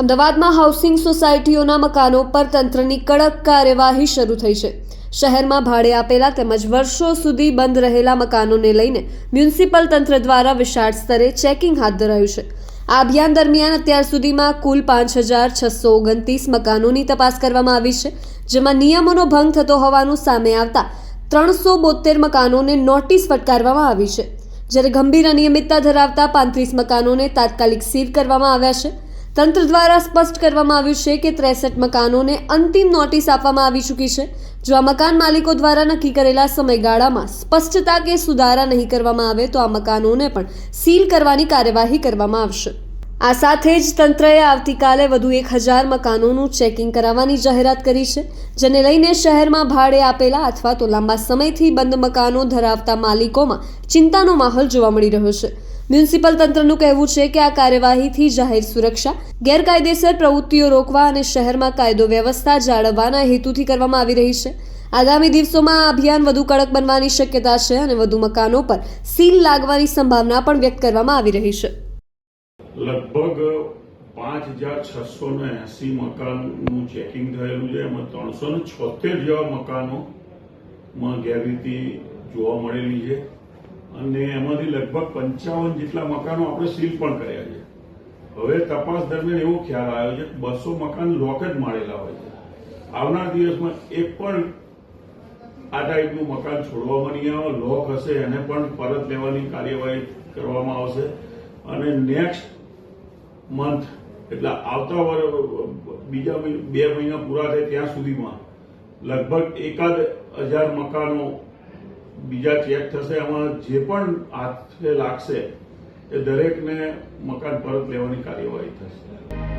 અમદાવાદમાં હાઉસિંગ સોસાયટીઓના મકાનો પર તંત્રની કડક કાર્યવાહી શરૂ થઈ છે. શહેરમાં ભાડે આપેલા તેમજ વર્ષો સુધી બંધ રહેલા મકાનોને લઈને મ્યુનિસિપલ તંત્ર દ્વારા વિશાળ સ્તરે ચેકિંગ હાથ ધરાયું છે. આ અભિયાન દરમિયાન અત્યાર સુધીમાં કુલ પાંચ હજાર છસો ઓગણત્રીસ મકાનોની તપાસ કરવામાં આવી છે, જેમાં નિયમોનો ભંગ થતો હોવાનું સામે આવતા ત્રણસો બોતેર મકાનોને નોટિસ ફટકારવામાં આવી છે. જ્યારે ગંભીર અનિયમિતતા ધરાવતા પાંત્રીસ મકાનોને તાત્કાલિક સીલ કરવામાં આવ્યા છે. તંત્ર દ્વારા સ્પષ્ટ કરવામાં આવ્યું છે કે ત્રેસઠ મકાનોને અંતિમ નોટિસ આપવામાં આવી ચૂકી છે, જો આ મકાન માલિકો દ્વારા નક્કી કરેલા સમયગાળામાં સ્પષ્ટતા કે સુધારા નહીં કરવામાં આવે, તો આ મકાનોને પણ સીલ કરવાની કાર્યવાહી કરવામાં આવશે. આ સાથે જ તંત્રએ આવતીકાલે વધુ એક હજાર મકાનોનું ચેકિંગ કરાવવાની જાહેરાત કરી છે, જેને લઈને શહેરમાં ભાડે આપેલા અથવા તો લાંબા સમયથી બંધ મકાનો ધરાવતા માલિકોમાં ચિંતાનો માહોલ જોવા મળી રહ્યો છે. મ્યુનિસિપલ તંત્રનું કહેવું છે કે આ કાર્યવાહીથી જાહેર સુરક્ષા, ગેરકાયદેસર પ્રવૃત્તિઓ રોકવા અને શહેરમાં કાયદો વ્યવસ્થા જાળવવાના હેતુથી કરવામાં આવી રહી છે. આગામી દિવસોમાં આ અભિયાન વધુ કડક બનવાની શક્યતા છે અને વધુ મકાનો પર સીલ લાગવાની સંભાવના પણ વ્યક્ત કરવામાં આવી રહી છે. લગભગ પાંચ હજાર છસો ને એસી મકાનનું ચેકિંગ થયેલું છે. એમાં ત્રણસો ને છોતેર જેવા મકાનોમાં ગેરરીતિ જોવા મળેલી છે. અને એમાંથી લગભગ પંચાવન જેટલા મકાનો આપણે સીલ પણ કર્યા છે. હવે તપાસ દરમિયાન એવો ખ્યાલ આવ્યો છે કે બસો મકાન લોક જ મારેલા હોય છે. આવનાર દિવસમાં એક પણ આ ટાઈપનું મકાન છોડવામાં નહીં આવે. લોક હશે, એને પણ પરત લેવાની કાર્યવાહી કરવામાં આવશે. અને નેક્સ્ટ મંથ એટલે આવતા વર, બીજા બે મહિના પૂરા થાય ત્યાં સુધીમાં. લગભગ એકાદ હજાર મકાનો બીજા ચેક થશે. એમાં જે પણ હાથે લાગશે એ દરેકને મકાન પરત લેવાની કાર્યવાહી થશે.